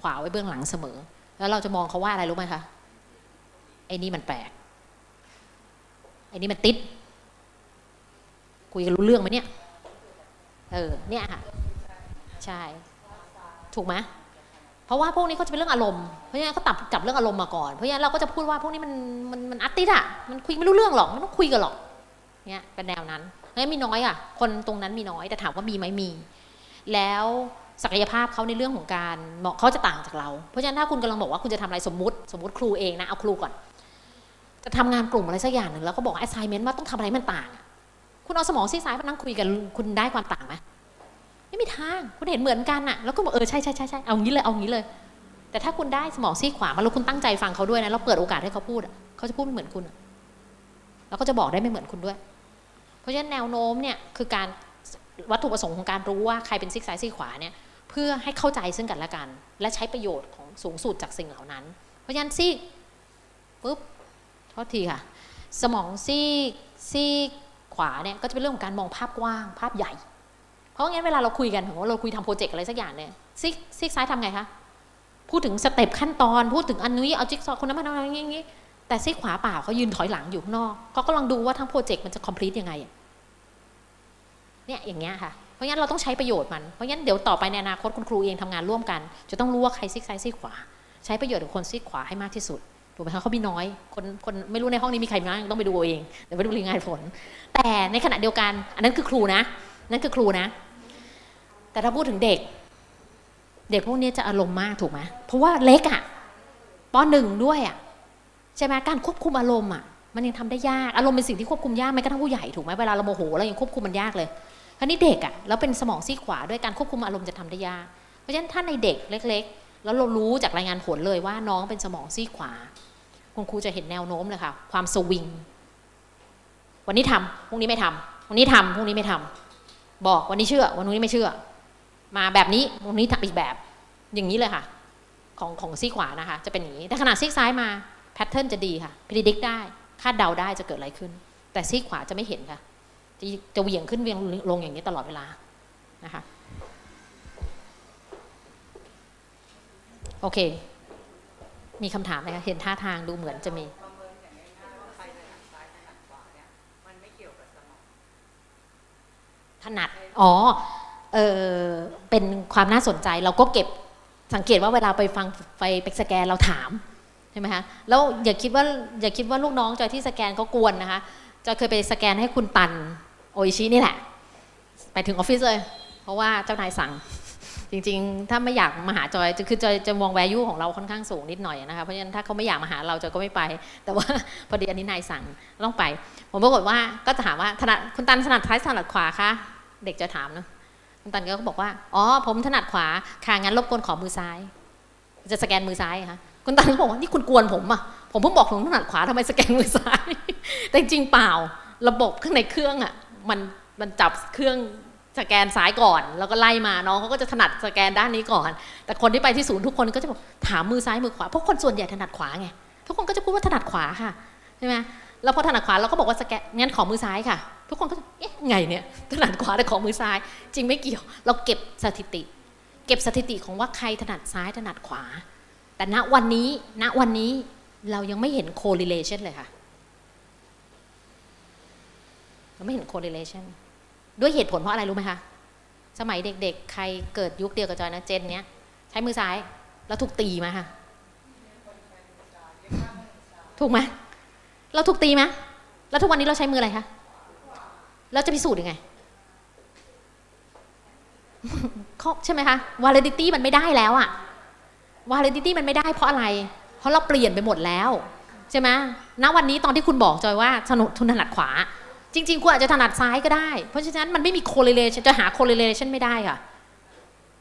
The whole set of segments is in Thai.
ขวาไว้เบื้องหลังเสมอ แล้วเราจะมองเขาว่าอะไรรู้ไหมคะไอ้นี่มันแปลกไอ้นี่มันติดคุยกันรู้เรื่องไหมเนี่ย เออ เนี่ยค่ะ ใช่ ถูกไหมเพราะว่าพวกนี้เขาจะเป็นเรื่องอารมณ์ เพราะฉะนั้นเขาตับจับเรื่องอารมณ์มาก่อน เพราะฉะนั้นเราก็จะพูดว่าพวกนี้มันมันมันอัตติดอะมันคุยไม่รู้เรื่องหรอกไม่ต้องคุยกันหรอก เนี่ยเป็นแนวนั้นแล้วมีน้อยอะคนตรงนั้นมีน้อย แต่ถามว่ามีไหมมี แล้ว ศักยภาพเขาในเรื่องของการเหมาะเขาจะต่างจากเรา เพราะฉะนั้นถ้าคุณกำลังบอกว่าคุณจะทำอะไรสมมติ สมมติครูเองนะเอาครูก่อน จะทำงานกลุ่มอะไรสักอย่างหนึ่งแล้วก็บอก assignment ว่าต้องทำอะไรมันต่าง คุณเอาสมองซีซ้ายมานั่งคุยกันคุณได้ความต่างไหมไม่มีทางคุณเห็นเหมือนกันอะแล้วก็บอกเออใช่ใช่ใช่ใช่เอางี้เลยเอางี้เลย แต่ถ้าคุณได้สมองซีขวามาแล้วคุณตั้งใจฟังเขาด้วยนะแล้วเปิดโอกาสให้เขาพูดเขาจะพูดไม่เหมือนคุณแล้วก็จะบอกได้ไม่เหมือนคุณด้วย เพราะฉะนั้นแนวโน้มเนี่ยคือการวัตถุประสงค์ของการรู้ว่าใครเป็นซีกซ้ายซีขวาเนี่ย เพื่อให้เข้าใจซึ่งกันและกัน และใช้ประโยชน์ของสูงสุดจากสิ่งเหล่านั้น เพราะฉะนั้นซีกปุ๊บโทษทีค่ะ สมองซีกซีกขวาเนี่ยก็จะเป็นเรื่องของการมองภาพกว้างภาพใหญ่ เพราะงั้นเวลาเราคุยกันถึงว่าเราคุยทำโปรเจกต์อะไรสักอย่างเนี่ยซีกซีกซ้ายทำไงคะพูดถึงสเต็ปขั้นตอนพูดถึงอันนี้เอาจิ๊กซอว์คนนั้นมาทำอะไรอย่างนี้แต่ซีกขวาเปล่าเขายืนถอยหลังอยู่ข้างนอกเขากำลังดูว่าทั้งโปรเจกต์มันจะ complete ยังไงเนี่ยอย่างเงี้ยค่ะ ราะงั้นเราต้องใช้ประโยชน์มัน เพราะงั้นเดี๋ยวต่อไปในอนาคตคุณครูเองทำงานร่วมกัน จะต้องรู้ว่าใครซีกซ้ายซีกขวา ใช้ประโยชน์กับคนซีกขวาให้มากที่สุดถูกไหมคะเขามีน้อย คนคนไม่รู้ในห้องนี้มีใครบ้างต้องไปดูเองเดี๋ยวไปดูรายงานผล แต่ในขณะเดียวกัน อันนั้นคือครูนะ นั่นคือครูนะ แต่ถ้าพูดถึงเด็ก เด็กพวกนี้จะอารมณ์มากถูกไหมเพราะว่าเล็กอะปหนึ่งด้วยอะใช่ไหมการควบคุมอารมณ์อะมันยังทำได้ยากอารมณ์เป็นสิ่งที่ควบคุมยากแม้กระทั่งผู้ใหญ่ถูกไหมเวลาเราโมโหเรายังควบคุมมันยากเลย คราวนี้เด็กอะแล้วเป็นสมองซีขวาด้วยการควบคุมอารมณ์จะทำได้ยาก เพราะฉะนั้นถ้าในเด็กเล็ก ๆ แล้วเรารู้จากรายงานผลเลยว่าน้องเป็นสมองซีขวา คุณครูจะเห็นแนวโน้มเลยค่ะความสวิง วันนี้ทำพรุ่งนี้ไม่ทำวันนี้ทำพรุ่งนี้ไม่ทำบอกวันนี้เชื่อ วันนี้ไม่เชื่อ มาแบบนี้วันนี้ทำอีกแบบ อย่างนี้เลยค่ะ ของของซีขวานะคะ จะเป็นอย่างนี้แต่ขนาดซีซ้ายมาแพทเทิร์นจะดีค่ะพิจิตรได้คาดเดาได้จะเกิดอะไรขึ้น แต่ซีขวาจะไม่เห็นค่ะ จะจะเหวี่ยงขึ้นเวียงลงอย่างนี้ตลอดเวลานะคะโอเค มีคำถามไหมคะ เห็นท่าทางดูเหมือนจะมี ถนัด อ๋อ เออเป็นความน่าสนใจ เราก็เก็บ สังเกตว่าเวลาไปฟังไปไปสแกนเราถาม ใช่ไหมคะ แล้วอย่าคิดว่าอย่าคิดว่าลูกน้องจอยที่สแกนเขากวนนะคะ จอยเคยไปสแกนให้คุณตัน ออิชินี่แหละ ไปถึงออฟฟิศเลย เพราะว่าเจ้านายสั่ง จริงๆ ถ้าไม่อยากมาหาจอยคือจอยจะมอง value ของเราค่อนข้างสูงนิดหน่อยนะคะเพราะฉะนั้นถ้าเขาไม่อยากมาหาเราจอยก็ไม่ไป แต่ว่าพอดีอันนี้นายสั่งต้องไป ผมปรากฏว่าก็จะถามว่าถนัดคุณตันถนัดซ้ายถนัดขวาคะเด็กจะถามเนอะคุณตันก็บอกว่าอ๋อผมถนัดขวาค่ะงั้นรบกวนขอมือซ้าย จะสแกนมือซ้ายอะคะคุณตันก็บอกว่านี่คุณกวนผมอะผมเพิ่งบอกผมถนัดขวาทำไมสแกนมือซ้าย แต่จริงเปล่าระบบข้างในเครื่องอะ มันมันจับเครื่องสแกนซ้ายก่อน แล้วก็ไล่มาน้องเขาก็จะถนัดสแกนด้านนี้ก่อน แต่คนที่ไปที่ศูนย์ทุกคนก็จะบอกถามมือซ้ายมือขวาเพราะคนส่วนใหญ่ถนัดขวาไงทุกคนก็จะพูดว่าถนัดขวาค่ะใช่ไหมแล้วพอถนัดขวาเราก็บอกว่าสแกนงั้นขอมือซ้ายค่ะ ทุกคนก็จะเอ๊ะไงเนี่ยถนัดขวาแต่ขอมือซ้าย จริงไม่เกี่ยว เราเก็บสถิติ เก็บสถิติของว่าใครถนัดซ้ายถนัดขวา แต่ณวันนี้ณวันนี้เรายังไม่เห็น correlation เลยค่ะ เราไม่เห็น correlation ด้วยเหตุผลเพราะอะไรรู้ไหมคะ สมัยเด็กๆ ใครเกิดยุคเดียวกับจอยนะเจนเนี้ย ใช้มือซ้าย แล้วถูกตีมาค่ะ ถูกไหมเราถูกตีไหมแล้วทุกวันนี้เราใช้มืออะไรคะเราจะพิสูจน์ยังไงข้อใช่ไหมคะ validity มันไม่ได้แล้วอะ validity มันไม่ได้เพราะอะไร เพราะเราเปลี่ยนไปหมดแล้ว ใช่ไหมณวันนี้ตอนที่คุณบอกจอยว่าสนุทุนถนัดขวา จริงๆคุณอาจจะถนัดซ้ายก็ได้ เพราะฉะนั้นมันไม่มี correlation จะหา correlation ไม่ได้ค่ะ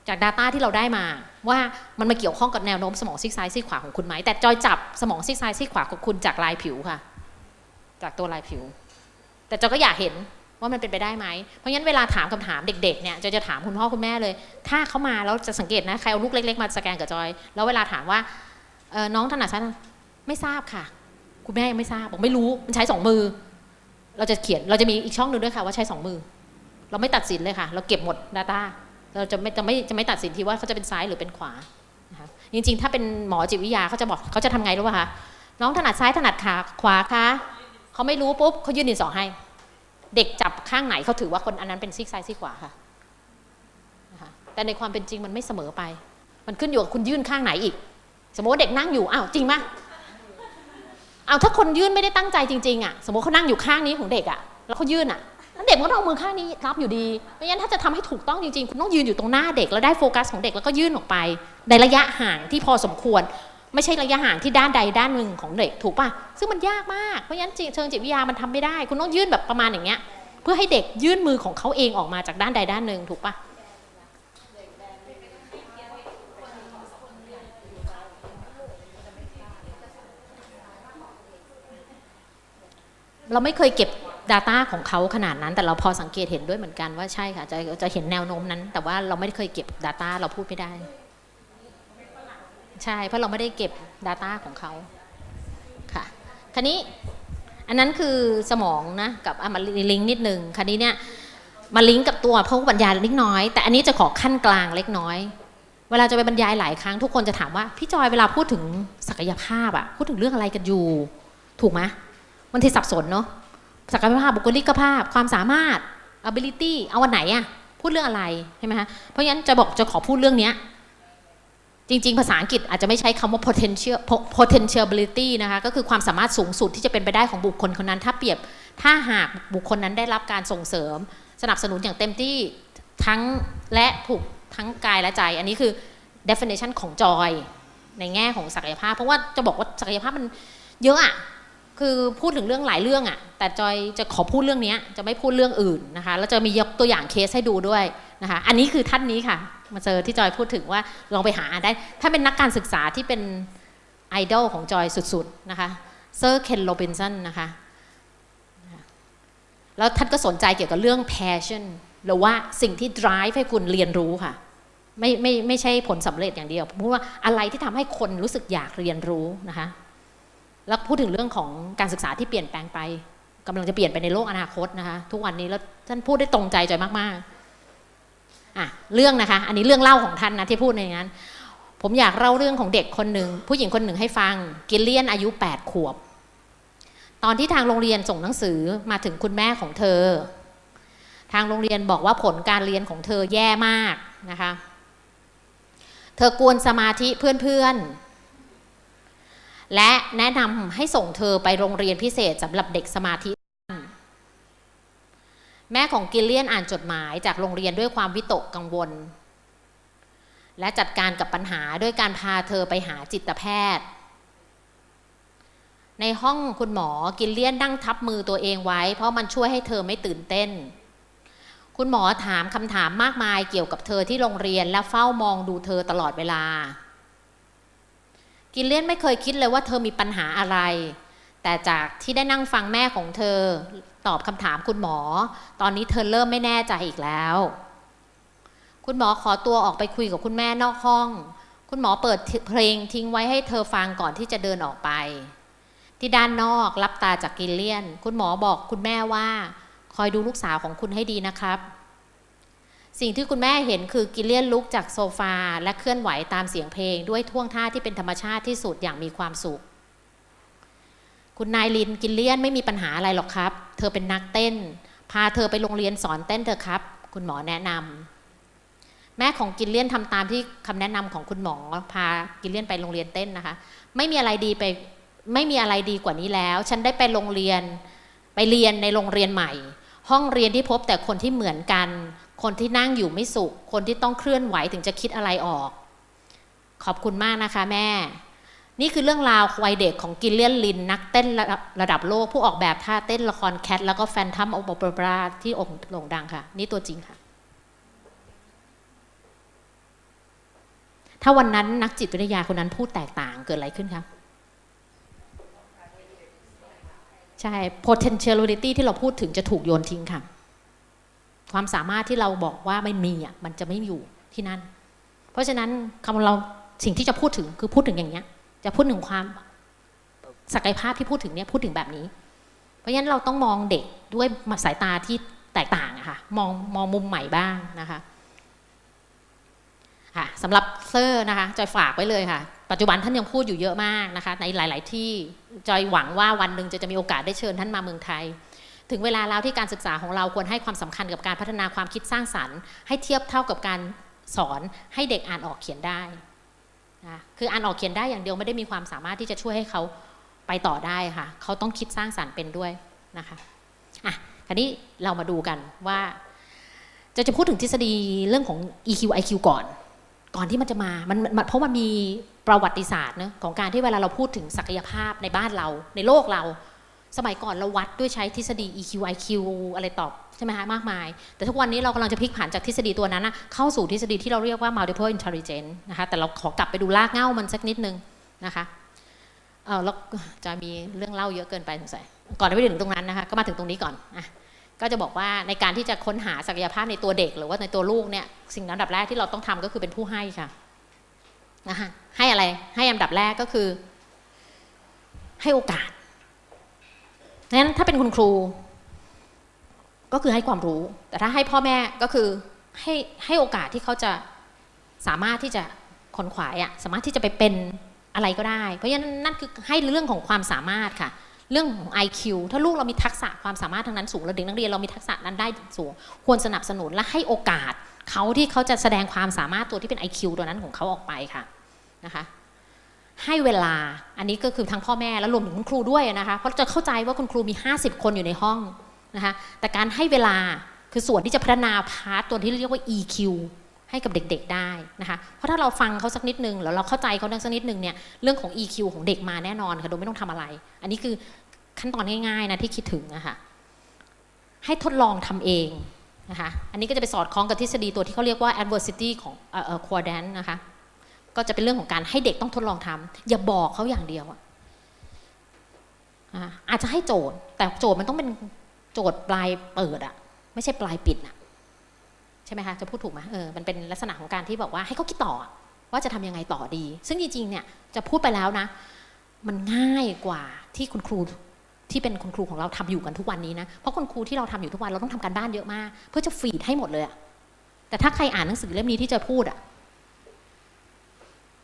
จาก Data ที่เราได้มา ว่ามันมาเกี่ยวข้องกับแนวโน้มสมองซีกซ้ายซีกขวาของคุณไหม แต่จอยจับสมองซีกซ้ายซีกขวาของคุณจากลายผิวค่ะ จากตัวลายผิว แต่จอยก็อยากเห็นว่ามันเป็นไปได้ไหม เพราะงั้นเวลาถามคำถามเด็กๆ เนี่ยจอยจะถามคุณพ่อคุณแม่เลย ถ้าเขามาแล้วจะสังเกตนะ ใครเอาลูกเล็กๆ มาสแกนกับจอย แล้วเวลาถามว่าน้องถนัดซ้ายไม่ทราบค่ะ คุณแม่ยังไม่ทราบบอกไม่รู้ มันใช้สองมือ เราจะเขียนเราจะมีอีกช่องหนึ่งด้วยค่ะว่าใช้สองมือ เราไม่ตัดสินเลยค่ะ เราเก็บหมด Data เราจะไม่จะไม่จะไม่ตัดสินทีว่าเขาจะเป็นซ้ายหรือเป็นขวานะคะจริงๆ ถ้าเป็นหมอจิตวิทยาเขาจะบอกเขาจะทำไงรู้ป่ะคะน้องถนัดซ้ายถนัดขาขวาคะเขาไม่รู้ปุ๊บเขายื่นดินสอให้ เด็กจับข้างไหนเขาถือว่าคนอันนั้นเป็นซีกซ้ายซีกขวาค่ะนะคะแต่ในความเป็นจริงมันไม่เสมอไป มันขึ้นอยู่กับคุณยื่นข้างไหนอีก สมมติว่าเด็กนั่งอยู่อ้าวจริงไหม เอาถ้าคนยื่นไม่ได้ตั้งใจจริงๆอะสมมติเขานั่งอยู่ข้างนี้ของเด็กอะแล้วเขายื่นอะแล้วเด็กมันก็ต้องเอามือข้างนี้รับอยู่ดีเพราะฉะนั้นถ้าจะทำให้ถูกต้องจริงๆคุณต้องยืนอยู่ตรงหน้าเด็กแล้วได้โฟกัสของเด็กแล้วก็ยื่นออกไป ในระยะห่างที่พอสมควร ไม่ใช่ระยะห่างที่ด้านใดด้านหนึ่งของเด็กถูกป่ะซึ่งมันยากมากเพราะฉะนั้นเชิงจิตวิทยามันทำไม่ได้ คุณต้องยื่นแบบประมาณอย่างเงี้ยเพื่อให้เด็กยื่นมือของเขาเองออกมาจากด้านใดด้านหนึ่งถูกป่ะ เราไม่เคยเก็บ Data ของเขาขนาดนั้น แต่เราพอสังเกตเห็นด้วยเหมือนกันว่าใช่ค่ะ จะจะเห็นแนวโน้มนั้น แต่ว่าเราไม่เคยเก็บ Data เราพูดไม่ได้ ใช่ เพราะเราไม่ได้เก็บ Data ของเขาค่ะคันนี้อันนั้นคือสมองนะกับมาลิงก์นิดนึงคันนี้เนี่ยมาลิงก์กับตัวพวกบรรยายเล็กน้อย แต่อันนี้จะขอขั้นกลางเล็กน้อย เวลาจะไปบรรยายหลายครั้งทุกคนจะถามว่า พี่จอยเวลาพูดถึงศักยภาพอะพูดถึงเรื่องอะไรกันอยู่ ถูกไหม บางทีสับสนเนาะศักยภาพบุคลิกภาพ ความสามารถ ability เอาวันไหนอะพูดเรื่องอะไรใช่ไหมคะเพราะฉะนั้นจะบอกจะขอพูดเรื่องเนี้ยจริง ๆ ภาษาอังกฤษอาจจะไม่ใช้คำว่า potential potentiality นะคะก็คือความสามารถสูงสุดที่จะเป็นไปได้ของบุคคลคนนั้น ถ้าเปรียบถ้าหากบุคคลนั้นได้รับการส่งเสริม สนับสนุนอย่างเต็มที่ทั้งและถูกทั้งกายและใจ อันนี้คือ definition ของจอยในแง่ของศักยภาพ เพราะว่าจะบอกว่าศักยภาพมันเยอะอะ คือพูดถึงเรื่องหลายเรื่องอะ่ะ แต่จอยจะขอพูดเรื่องนี้จะไม่พูดเรื่องอื่นนะคะ แล้วจะมียกตัวอย่างเคสให้ดูด้วยนะคะ อันนี้คือท่านนี้ค่ะ มาเจอที่จอยพูดถึงว่าลองไปหาได้ ถ้าเป็นนักการศึกษาที่เป็นไอดอลของจอยสุดๆนะคะ เซอร์เคนโรบินสันนะคะ แล้วท่านก็สนใจเกี่ยวกับเรื่อง passion หรือว่าสิ่งที่ drive ให้คุณเรียนรู้ค่ะ ไม่ไม่ไม่ใช่ผลสำเร็จอย่างเดียวเพราะว่าอะไรที่ทำให้คนรู้สึกอยากเรียนรู้นะคะ แล้วพูดถึงเรื่องของการศึกษาที่เปลี่ยนแปลงไปกำลังจะเปลี่ยนไปในโลกอนาคตนะคะ ทุกวันนี้แล้วท่านพูดได้ตรงใจจอยมากๆอะเรื่องนะคะ อันนี้เรื่องเล่าของท่านนะที่พูดในนั้น ผมอยากเล่าเรื่องของเด็กคนหนึ่งผู้หญิงคนหนึ่งให้ฟัง กิลเลียนอายุ 8 ขวบ ตอนที่ทางโรงเรียนส่งหนังสือมาถึงคุณแม่ของเธอ ทางโรงเรียนบอกว่าผลการเรียนของเธอแย่มากนะคะ เธอกวนสมาธิเพื่อนๆ และแนะนำให้ส่งเธอไปโรงเรียนพิเศษสำหรับเด็กสมาธิสั้นแม่ของกิลเลียนอ่านจดหมายจากโรงเรียนด้วยความวิตกกังวล และจัดการกับปัญหาด้วยการพาเธอไปหาจิตแพทย์ ในห้องคุณหมอกิลเลียนนั่งทับมือตัวเองไว้ เพราะมันช่วยให้เธอไม่ตื่นเต้น คุณหมอถามคำถามมากมายเกี่ยวกับเธอที่โรงเรียนและเฝ้ามองดูเธอตลอดเวลา กิเลียนไม่เคยคิดเลยว่าเธอมีปัญหาอะไร แต่จากที่ได้นั่งฟังแม่ของเธอ ตอบคำถามคุณหมอ ตอนนี้เธอเริ่มไม่แน่ใจอีกแล้ว คุณหมอขอตัวออกไปคุยกับคุณแม่นอกห้อง คุณหมอเปิดเพลงทิ้งไว้ให้เธอฟังก่อนที่จะเดินออกไป ที่ด้านนอกรับตาจากกิเลียน คุณหมอบอกคุณแม่ว่า คอยดูลูกสาวของคุณให้ดีนะครับ สิ่งที่คุณแม่เห็นคือกิเลียนลุกจากโซฟา และเคลื่อนไหวตามเสียงเพลง ด้วยท่วงท่าที่เป็นธรรมชาติที่สุดอย่างมีความสุข คุณนายลินกิเลียนไม่มีปัญหาอะไรหรอกครับ เธอเป็นนักเต้น พาเธอไปโรงเรียนสอนเต้นเถอะครับ คุณหมอแนะนำแม่ของกิเลียนทำตามที่คำแนะนำของคุณหมอพากิเลียนไปโรงเรียนเต้นนะคะ ไม่มีอะไรดีไปไม่มีอะไรดีกว่านี้แล้ว ฉันได้ไปโรงเรียนไปเรียนในโรงเรียนใหม่ ห้องเรียนที่พบแต่คนที่เหมือนกัน คนที่นั่งอยู่ไม่สุข คนที่ต้องเคลื่อนไหวถึงจะคิดอะไรออก ขอบคุณมากนะคะแม่ นี่คือเรื่องราววัยเด็กของกิลเลียนลินนักเต้นระดับระดับโลกผู้ออกแบบท่าเต้นละครแคทแล้วก็แฟนทัมโอเปอร่าที่องโด่งดังค่ะ นี่ตัวจริงค่ะ ถ้าวันนั้นนักจิตวิทยาคนนั้นพูดแตกต่างเกิดอะไรขึ้นคะใช่ potentiality ที่เราพูดถึงจะถูกโยนทิ้งค่ะ ความสามารถที่เราบอกว่าไม่มีอะมันจะไม่อยู่ที่นั่น เพราะฉะนั้นคำเราสิ่งที่จะพูดถึงคือพูดถึงอย่างเนี้ย จะพูดถึงความศักยภาพที่พูดถึงเนี้ยพูดถึงแบบนี้ เพราะฉะนั้นเราต้องมองเด็กด้วยสายตาที่แตกต่างอะค่ะมองมองมุมใหม่บ้างนะคะค่ะสำหรับเซอร์นะคะจอยฝากไว้เลยค่ะ ปัจจุบันท่านยังพูดอยู่เยอะมากนะคะ ในหลาย ๆ ที่จอยหวังว่าวันหนึ่งจะจะมีโอกาสได้เชิญท่านมาเมืองไทย ถึงเวลาแล้วที่การศึกษาของเราควรให้ความสำคัญกับการพัฒนาความคิดสร้างสรรค์ ให้เทียบเท่ากับการสอนให้เด็กอ่านออกเขียนได้นะคืออ่านออกเขียนได้อย่างเดียวไม่ได้มีความสามารถที่จะช่วยให้เขาไปต่อได้ค่ะเขาต้องคิดสร้างสรรค์เป็นด้วยนะคะอะคราวนี้เรามาดูกันว่า จะจะพูดถึงทฤษฎีเรื่องของ EQ IQ ก่อน ก่อนที่มันจะมามันเพราะมันมีประวัติศาสตร์เนะของการที่เวลาเราพูดถึงศักยภาพในบ้านเราในโลกเรา สมัยก่อนเราวัดด้วยใช้ทฤษฎี EQ IQ อะไรตอบใช่ไหมคะมากมาย แต่ทุกวันนี้เรากำลังจะพลิกผันจากทฤษฎีตัวนั้นนะเข้าสู่ทฤษฎีที่เราเรียกว่า multiple intelligence นะคะแต่เราขอกลับไปดูรากเง้ามันสักนิดนึงนะคะเออแล้วจะมีเรื่องเล่าเยอะเกินไปสงสัยก่อนที่จะถึงตรงนั้นนะคะก็มาถึงตรงนี้ก่อนอะก็จะบอกว่าในการที่จะค้นหาศักยภาพในตัวเด็ก หรือว่าในตัวลูกเนี่ยสิ่งอันดับแรกที่เราต้องทำก็คือเป็นผู้ให้ค่ะนะคะให้อะไรให้อันดับแรกก็คือ ให้โอกาส นั้นถ้าเป็นคุณครู ก็คือให้ความรู้ แต่ถ้าให้พ่อแม่ก็คือให้ให้โอกาสที่เขาจะสามารถที่จะขนขวายอะสามารถที่จะไปเป็นอะไรก็ได้ เพราะฉะนั้นนั่นคือให้เรื่องของความสามารถค่ะ เรื่องของ IQ ถ้าลูกเรามีทักษะความสามารถทางนั้นสูงแล้วเด็กนักเรียนเรามีทักษะนั้นได้สูง ควรสนับสนุนและให้โอกาสเขาที่เขาจะแสดงความสามารถตัวที่เป็น IQ ตัวนั้นของเขาออกไปค่ะนะคะ ให้เวลา อันนี้ก็คือทั้งพ่อแม่และรวมถึงคุณครูด้วยนะคะ เพราะจะเข้าใจว่าคุณครูมี 50 คนอยู่ในห้องนะคะ แต่การให้เวลาคือส่วนที่จะพัฒนาพาร์ตตัวที่เรียกว่า EQ ให้กับเด็กๆได้นะคะ เพราะถ้าเราฟังเขาสักนิดนึงแล้วเราเข้าใจเขาสักนิดนึงเนี่ย เรื่องของ EQ ของเด็กมาแน่นอนค่ะโดยไม่ต้องทำอะไร อันนี้คือขั้นตอนง่ายๆนะที่คิดถึงนะคะให้ทดลองทำเองนะคะ อันนี้ก็จะไปสอดคล้องกับทฤษฎีตัวที่เขาเรียกว่า adversity ของเออเออ quadrant นะคะ ก็จะเป็นเรื่องของการให้เด็กต้องทดลองทำอย่าบอกเขาอย่างเดียวอะอะอาจจะให้โจทย์ แต่โจทย์มันต้องเป็นโจทย์ปลายเปิดอะไม่ใช่ปลายปิดอะใช่ไหมคะจะพูดถูกไหมเออมันเป็นลักษณะของการที่บอกว่าให้เขาคิดต่อ ว่าจะทำยังไงต่อดี ซึ่งจริงๆเนี่ยจะพูดไปแล้วนะ มันง่ายกว่าที่คุณครูที่เป็นคุณครูของเราทำอยู่กันทุกวันนี้นะเพราะคุณครูที่เราทำอยู่ทุกวันเราต้องทำการบ้านเยอะมาก เพื่อจะฟีดให้หมดเลยอะแต่ถ้าใครอ่านหนังสือเล่มนี้ที่จะพูดอะ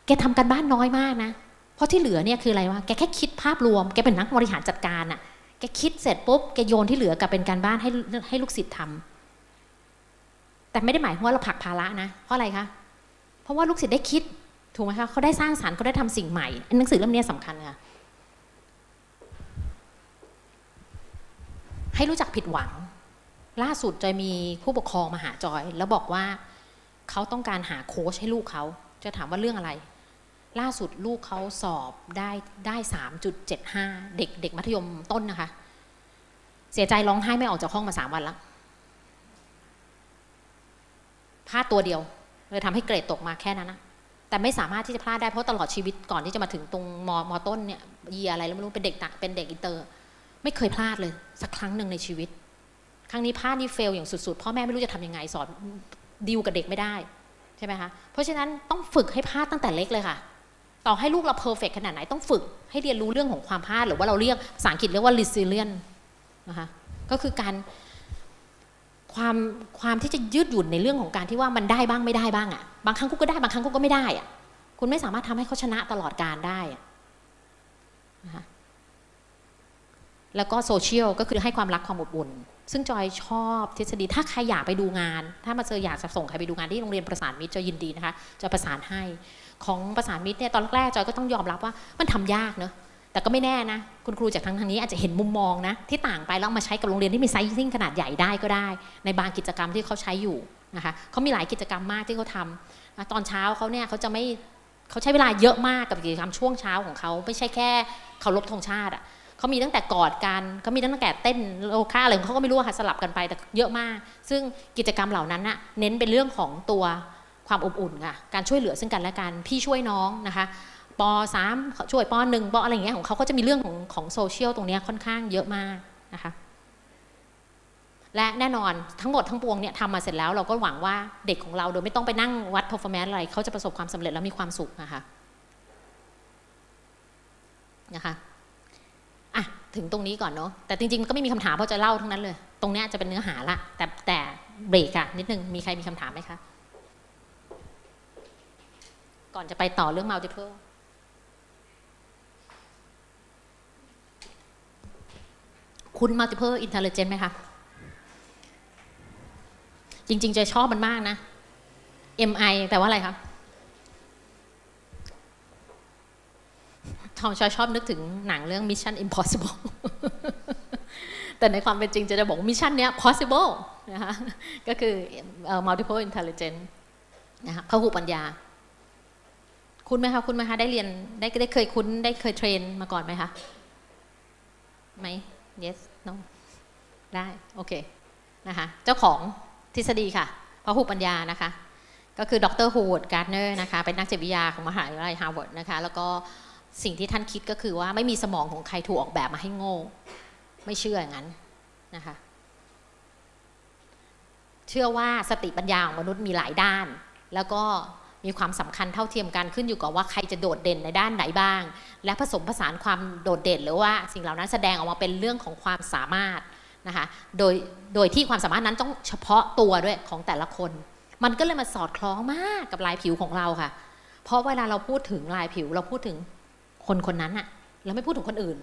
แกทำกันบ้านน้อยมากนะ เพราะที่เหลือเนี่ยคืออะไรวะ แกแค่คิดภาพรวม แกเป็นนักบริหารจัดการอะแกคิดเสร็จปุ๊บ แกโยนที่เหลือกลับเป็นการบ้านให้ให้ลูกศิษย์ทำแต่ไม่ได้หมายว่าเราผลักภาระนะ เพราะอะไรคะ เพราะว่าลูกศิษย์ได้คิด ถูกไหมคะ เขาได้สร้างสรรค์เขาได้ทำสิ่งใหม่ หนังสือเล่มนี้สำคัญค่ะ ให้รู้จักผิดหวัง ล่าสุดจอยมีผู้ปกครองมาหาจอย แล้วบอกว่าเขาต้องการหาโค้ชให้ลูกเขาจะถามว่าเรื่องอะไร ล่าสุดลูกเขาสอบได้ได้สามจุดเจ็ดห้าเด็กเด็กมัธยมต้นนะคะ เสียใจร้องไห้ไม่ออกจากห้องมาสามวันแล้วพลาดตัวเดียวเลยทำให้เกรดตกมาแค่นั้นนะแต่ไม่สามารถที่จะพลาดได้เพราะตลอดชีวิตก่อนที่จะมาถึงตรงมมต้นเนี่ยเยียอะไรแล้วไม่รู้เป็นเด็กเป็นเด็กอินเตอร์ ไม่เคยพลาดเลย สักครั้งหนึ่งในชีวิต ครั้งนี้พลาดนี่เฟลอย่างสุดๆพ่อแม่ไม่รู้จะทำยังไงสอนดีลกับเด็กไม่ได้ใช่ไหมคะเพราะฉะนั้นต้องฝึกให้พลาดตั้งแต่เล็กเลยค่ะ ต่อให้ลูกเราเพอร์เฟกขนาดไหนต้องฝึก ให้เรียนรู้เรื่องของความพลาดหรือว่าเราเรียกภาษาอังกฤษเรียกว่า resilient นะคะก็คือการความความที่จะยืดหยุ่นในเรื่องของการที่ว่ามันได้บ้างไม่ได้บ้างอะ่ะบางครั้งกูก็ได้บางครั้งกูก็ไม่ได้อะ่ะคุณไม่สามารถทำให้เขาชนะตลอดการได้อะนะคะ แล้วก็โซเชียลก็คือให้ความรักความอบอุ่น ซึ่งจอยชอบทฤษฎีถ้าใครอยากไปดูงาน ถ้ามาเจออยากจะส่งใครไปดูงานที่โรงเรียนประสานมิตรจอยยินดีนะคะจะประสานให้ของประสานมิตรเนี่ยตอนแรกจอยก็ต้องยอมรับว่ามันทำยากเนอะแต่ก็ไม่แน่นะ คุณครูจากทางทางนี้อาจจะเห็นมุมมองนะ ที่ต่างไปแล้วมาใช้กับโรงเรียนที่มีไซซิ่งขนาดใหญ่ได้ก็ได้ ในบางกิจกรรมที่เขาใช้อยู่นะคะเขามีหลายกิจกรรมมากที่เขาทำตอนเช้าเขาเนี่ยเขาจะไม่เขาใช้เวลาเยอะมากกับกิจกรรมช่วงเช้าของเขาไม่ใช่แค่เคารพธงชาติอะ เขามีตั้งแต่กอดกันเขามีตั้งแต่เต้นโลคะอะไรเขาก็ไม่รู้ค่ะสลับกันไปแต่เยอะมาก ซึ่งกิจกรรมเหล่านั้นน่ะเน้นเป็นเรื่องของตัวความอบอุ่นค่ะการช่วยเหลือซึ่งกันและกันพี่ช่วยน้องนะคะปสามช่วยปหนึ่งปอะไรอย่างเงี้ยของเขาก็จะมีเรื่องของของโซเชียลตรงนี้ค่อนข้างเยอะมากนะคะและแน่นอนทั้งหมดทั้งปวงเนี่ยทำมาเสร็จแล้วเราก็หวังว่าเด็กของเราโดยไม่ต้องไปนั่งวัด performance อะไรเขาจะประสบความสำเร็จและมีความสุขนะคะนะคะ ถึงตรงนี้ก่อนเนาะแต่จริงๆมันก็ไม่มีคำถามเพราะจะเล่าทั้งนั้นเลย ตรงเนี้ยจะเป็นเนื้อหาละ แต่แต่เบรกอะนิดนึงมีใครมีคำถามไหมคะก่อนจะไปต่อเรื่อง multiple คุณ multiple intelligence ไหมคะ จริง ๆ จะชอบมันมากนะ MI แต่ว่าอะไรครับ ทอมชอยชอบนึกถึงหนังเรื่อง Mission Impossible แต่ในความเป็นจริงจะจะบอกมิชชั่นเนี้ย possible นะคะก็คือ multiple intelligence นะคะพหุปัญญา คุณไหมคะ คุณไหมคะ ได้เรียน ได้ได้เคยคุ้น ได้เคยเทรนมาก่อนไหมคะ ไหม yes no ได้ โอเค นะคะ เจ้าของทฤษฎีค่ะพหุปัญญานะคะ ก็คือดรฮูดการ์เนอร์นะคะ เป็นนักจิตวิทยาของมหาวิทยาลัยฮาร์วาร์ดนะคะ แล้วก็ สิ่งที่ท่านคิดก็คือว่าไม่มีสมองของใครถูกออกแบบมาให้โง่ ไม่เชื่ออย่างนั้นนะคะ เชื่อว่าสติปัญญาของมนุษย์มีหลายด้าน แล้วก็มีความสำคัญเท่าเทียมกันขึ้นอยู่กับว่าใครจะโดดเด่นในด้านไหนบ้าง และผสมผสานความโดดเด่น หรือว่าสิ่งเหล่านั้นแสดงออกมาเป็นเรื่องของความสามารถนะคะโดยโดยที่ความสามารถนั้นต้องเฉพาะตัวด้วยของแต่ละคน มันก็เลยมาสอดคล้องมากกับลายผิวของเราค่ะ เพราะเวลาเราพูดถึงลายผิวเราพูดถึง คนคนนั้นอะเราไม่พูดถึงคนอื่น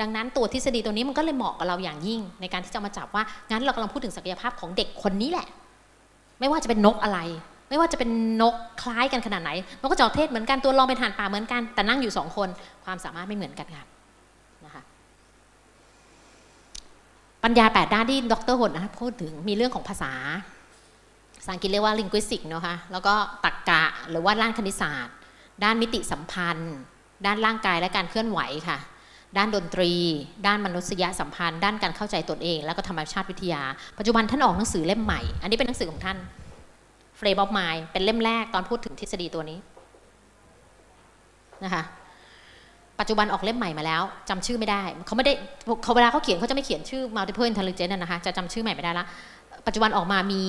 ดังนั้นตัวทฤษฎีตัวนี้มันก็เลยเหมาะกับเราอย่างยิ่ง ในการที่จะมาจับว่างั้นเรากำลังพูดถึงศักยภาพของเด็กคนนี้แหละ ไม่ว่าจะเป็นนกอะไร ไม่ว่าจะเป็นนกคล้ายกันขนาดไหนนกกระจอกเทศเหมือนกันตัวรองเป็นห่านป่าเหมือนกันแต่นั่งอยู่สองคนความสามารถไม่เหมือนกันค่ะนะคะปัญญาแปดด้านที่ดรหดนะพูดถึงมีเรื่องของภาษาภาษาอังกฤษเรียกว่า linguistic นะคะแล้วก็ตรรกะหรือว่าด้านคณิตศาสตร์ ด้านมิติสัมพันธ์ ด้านร่างกายและการเคลื่อนไหวค่ะ ด้านดนตรี ด้านมนุษยสัมพันธ์ ด้านการเข้าใจตนเอง แล้วก็ธรรมชาติวิทยา ปัจจุบันท่านออกหนังสือเล่มใหม่ อันนี้เป็นหนังสือของท่าน Frame of Mind เป็นเล่มแรกตอนพูดถึงทฤษฎีตัวนี้นะคะปัจจุบันออกเล่มใหม่มาแล้วจำชื่อไม่ได้เขาไม่ได้เขาเวลาเขาเขียนเขาจะไม่เขียนชื่อ multiple intelligence นะนะคะจะจำชื่อใหม่ไม่ได้ละปัจจุบันออกมามี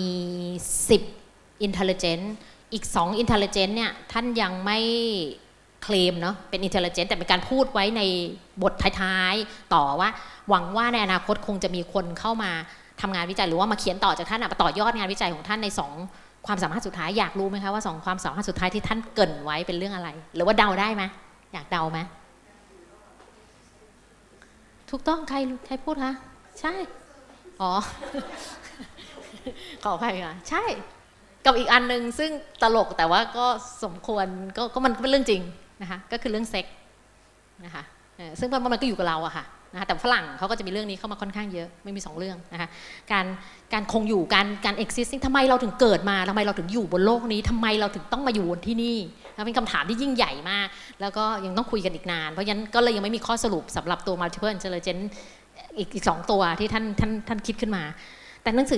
10 intelligence อีก 2 intelligence เนี่ยท่านยังไม่ เคลมเนาะเป็น intelligence แต่เป็นการพูดไว้ในบทท้ายๆ ต่อว่า หวังว่าในอนาคตคงจะมีคนเข้ามาทำงานวิจัยหรือว่ามาเขียนต่อจากท่านมาต่อยอดงานวิจัยของท่านใน 2 ความสามารถสุดท้ายอยากรู้ไหมคะว่า 2 ความสามารถสุดท้ายที่ท่านเกินไว้เป็นเรื่องอะไร หรือว่าเดาได้ไหมอยากเดาไหมถูกต้องใครใครพูดคะใช่ อ๋อขออภัยค่ะใช่ กับอีกอันหนึ่งซึ่งตลกแต่ว่าก็สมควรก็ก็มันเป็นเรื่องจริง นะคะก็คือเรื่องเซ็กนะคะซึ่งมันมันก็อยู่กับเราอะค่ะนะคะแต่ฝรั่งเขาก็จะมีเรื่องนี้เข้ามาค่อนข้างเยอะไม่มีสองเรื่องนะคะการการคงอยู่การการ existing ทำไมเราถึงเกิดมาทำไมเราถึงอยู่บนโลกนี้ทำไมเราถึงต้องมาอยู่บนที่นี่นะเป็นคำถามที่ยิ่งใหญ่มาก แล้วก็ยังต้องคุยกันอีกนาน เพราะฉะนั้นก็เลยยังไม่มีข้อสรุปสำหรับตัว multiple intelligence อีกอีกสองตัวที่ท่านท่านท่านคิดขึ้นมา แต่หนังสือ